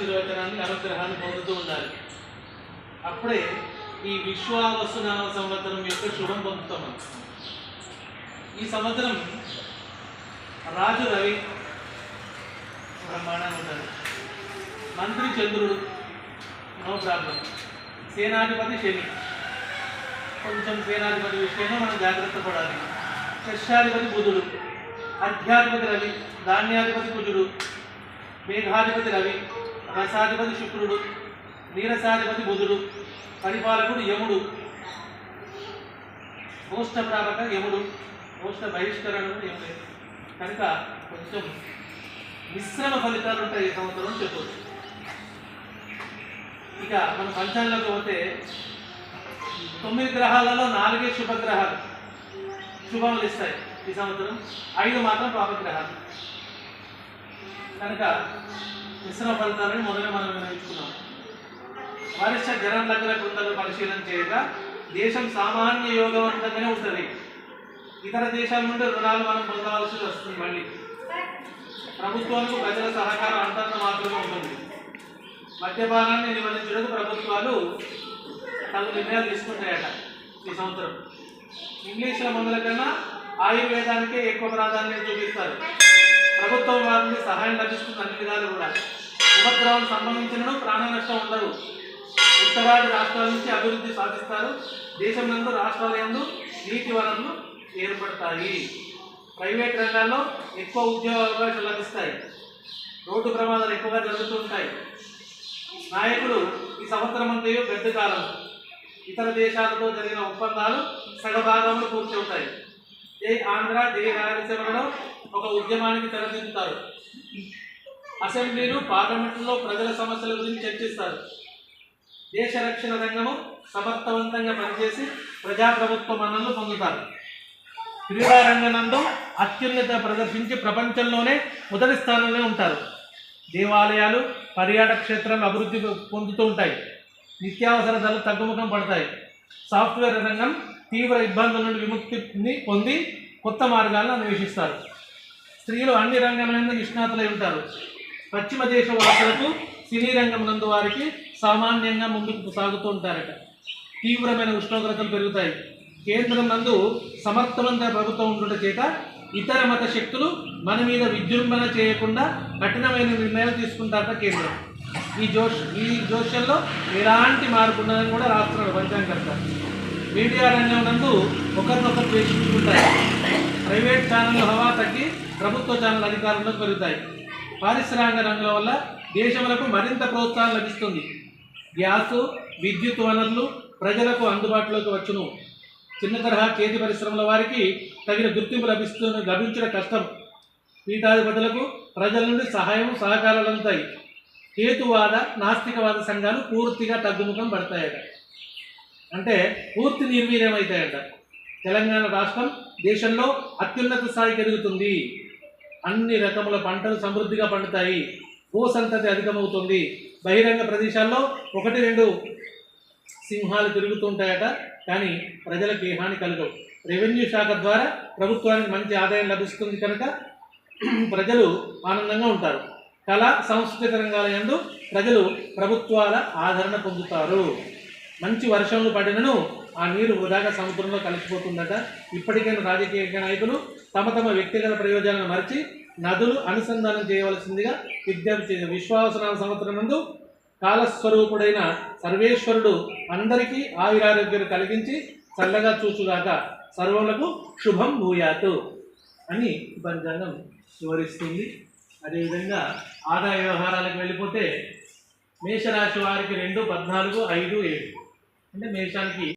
ఆశీర్వచనాన్ని అనుగ్రహాన్ని పొందుతూ ఉండాలి. అప్పుడే ఈ విశ్వావసునామ సంవత్సరం యొక్క శుభం పొందుతాం మనం. ఈ సంవత్సరం రాజు రవి బ్రహ్మాండంగా ఉంటాడు. మంత్రి చంద్రుడు నో ప్రాబ్లం. సేనాధిపతి శని. కొంచెం సేనాధిపతి విషయంలో మనం జాగ్రత్త పడాలి. శస్యాధిపతి బుధుడు అధ్యాధిపతి రవి ధాన్యాధిపతి కుజుడు మేఘాధిపతి రవి రసాధిపతి శుక్రుడు నీరసాధిపతి బుధుడు పరిపాలకుడు యముడు మోష్ట ప్రాపక యముడు మోష్ట బహిష్కరణ యముడే. కనుక కొంచెం మిశ్రమ ఫలితాలు ఉంటాయి ఈ సంవత్సరం చెప్పవచ్చు ఇక మన పంచాంగంలోకి పోతే తొమ్మిది గ్రహాలలో నాలుగే శుభగ్రహాలు శుభములు ఇస్తాయి ఈ సంవత్సరం. ఐదు మాత్రం పాపగ్రహాలు. కనుక మిశ్రమ ఫలితాలను మొదట మనం నిర్ణయించుకున్నాం వారిష్ట జనం దగ్గర కృతలు పరిశీలన చేయగా దేశం సామాన్య యోగవంతంగానే ఉంటుంది. ఇతర దేశాల నుండి రుణాలు మనం పొందవలసి వస్తుంది మళ్ళీ. ప్రభుత్వాలకు ప్రజల సహకారం అంతంత మాత్రమే ఉంటుంది. మద్యపానాన్ని నిబంధించడానికి ప్రభుత్వాలు తగు నిర్ణయాలు తీసుకుంటాయట ఈ సంవత్సరం. ఇంగ్లీషుల మందుల కన్నా ఆయుర్వేదానికే ఎక్కువ ప్రాధాన్యత చూపిస్తారు. ప్రభుత్వం వారి నుండి సహాయం లభిస్తుంది అన్ని విధాలు కూడా. ఉపద్రవం సంభవించిన ప్రాణ నష్టం ఉండదు. ఉత్తరాది రాష్ట్రాల నుంచి అభివృద్ధి సాధిస్తారు. దేశం నందు రాష్ట్రాల ఎందు నీటి వనరులు ఏర్పడతాయి. ప్రైవేట్ రంగాల్లో ఎక్కువ ఉద్యోగ అవకాశాలు లభిస్తాయి. రోడ్డు ప్రమాదాలు ఎక్కువగా జరుగుతుంటాయి నాయకులు ఈ సంవత్సరం అంతయు పెద్ద కాలం. ఇతర దేశాలతో జరిగిన ఒప్పందాలు సగభాగంలో పూర్తి అవుతాయి. జై ఆంధ్ర జై రాయలసీమలో ఒక ఉద్యమానికి తెరదింపుతారు అసెంబ్లీలు పార్లమెంట్లో ప్రజల సమస్యల గురించి చర్చిస్తారు. దేశ రక్షణ రంగము సమర్థవంతంగా పనిచేసి ప్రజాప్రభుత్వ మన్నలు పొందుతారు. క్రీడా రంగనందు అత్యున్నత ప్రదర్శించి ప్రపంచంలోనే మొదటి స్థానంలో ఉంటారు. దేవాలయాలు పర్యాటక క్షేత్రాలు అభివృద్ధి పొందుతూ ఉంటాయి. నిత్యావసర ధరలు తగ్గుముఖం పడతాయి. సాఫ్ట్వేర్ రంగం తీవ్ర ఇబ్బందుల నుండి విముక్తిని పొంది కొత్త మార్గాలను అన్వేషిస్తారు. స్త్రీలు అన్ని రంగములందు నిష్ణాతులై ఉంటారు. పశ్చిమ దేశ వాసులకు సినీ రంగం నందు వారికి సామాన్యంగా ముందుకు సాగుతూ ఉంటారట. తీవ్రమైన ఉష్ణోగ్రతలు పెరుగుతాయి. కేంద్రం నందు సమర్థవంత ప్రభుత్వం ఉండట చేత ఇతర మత శక్తులు మన మీద విజృంభణ చేయకుండా కఠినమైన నిర్ణయాలు తీసుకుంటారట కేంద్రం. ఈ జోష్ ఈ జోష్యంలో ఎలాంటి మార్పు ఉన్నదని కూడా రాస్తున్నాడు పంచాంగర్త మీడియా రంగం నందు ఒకరినొకరు ద్వేషించుకుంటారు. ప్రైవేట్ ఛానల్ హవా తగ్గి ప్రభుత్వ ఛానల్ అధికారంలో పెరుగుతాయి. పారిశ్రామిక రంగం వల్ల దేశములకు మరింత ప్రోత్సాహం లభిస్తుంది. గ్యాసు విద్యుత్ వనరులు ప్రజలకు అందుబాటులోకి వచ్చును. చిన్న తరహా చేతి పరిశ్రమల వారికి తగిన గుర్తింపు లభిస్తు లభించడం కష్టం. పీఠాధిపతులకు ప్రజల నుండి సహాయం సహకారాలు అందుతాయి. హేతువాద నాస్తికవాద సంఘాలు పూర్తిగా తగ్గుముఖం పడతాయట. అంటే పూర్తి నిర్వీర్యమవుతాయట తెలంగాణ రాష్ట్రం దేశంలో అత్యున్నత స్థాయికి ఎదుగుతుంది అన్ని రకముల పంటలు సమృద్ధిగా పండుతాయి. భూ సంతతి అధికమవుతుంది. బహిరంగ ప్రదేశాల్లో ఒకటి రెండు సింహాలు తిరుగుతుంటాయట కానీ ప్రజలకు ఏ హాని కలగవు. రెవెన్యూ శాఖ ద్వారా ప్రభుత్వానికి మంచి ఆదాయం లభిస్తుంది కనుక ప్రజలు ఆనందంగా ఉంటారు. కళ సాంస్కృతిక రంగాల యందు ప్రజలు ప్రభుత్వాల ఆదరణ పొందుతారు. మంచి వర్షంలో పడినను ఆ నీరు వృధాగా సముద్రంలో కలిసిపోతుందట. ఇప్పటికైనా రాజకీయ నాయకులు తమ తమ వ్యక్తిగత ప్రయోజనాలను మరిచి నదులు అనుసంధానం చేయవలసిందిగా విజ్ఞప్తి చేసిన విశ్వాసనామ సంవత్సరం నందు కాలస్వరూపుడైన సర్వేశ్వరుడు అందరికీ ఆయురారోగ్యం కలిగించి చల్లగా చూచుగాక సర్వములకు శుభం భూయాతు అని పంచాంగం వివరిస్తుంది. అదేవిధంగా ఆదాయ వ్యవహారాలకు వెళ్ళిపోతే మేషరాశి వారికి రెండు పద్నాలుగు ఐదు ఏడు. అంటే మేషానికి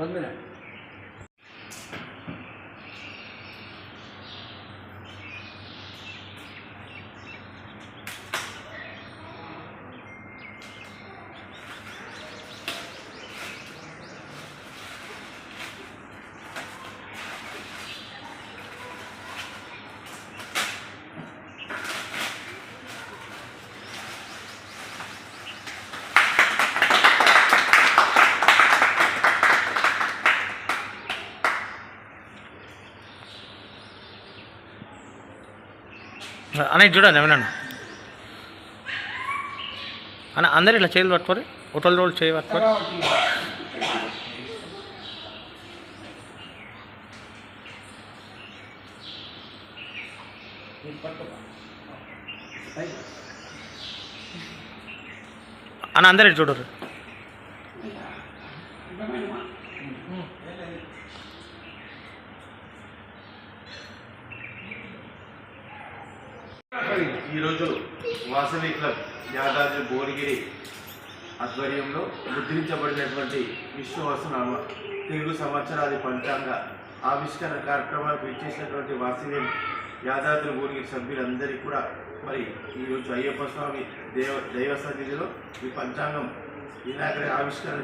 One minute. అన్న చూడండి ఏమన్నా? అన్న అందరు ఇట్లా చేతులు పట్టుకోరు ఒకటోళ్ళు రోజులు చేయి పట్టుకోరు అన్న అందరు చూడరు. చూడరు ఈరోజు వాసవి క్లబ్ యాదాద్రి భువనగిరి ఆధ్వర్యంలో ముద్రించబడినటువంటి విశ్వవసనామ తెలుగు సంవత్సరాది పంచాంగ ఆవిష్కరణ కార్యక్రమానికి ఇచ్చేసినటువంటి వాసవి యాదాద్రి భువనగిరి సభ్యులందరికీ కూడా మరి ఈరోజు అయ్యప్ప స్వామి దేవ దైవ సన్నిధిలో ఈ పంచాంగం ఇలాగ ఆవిష్కరణ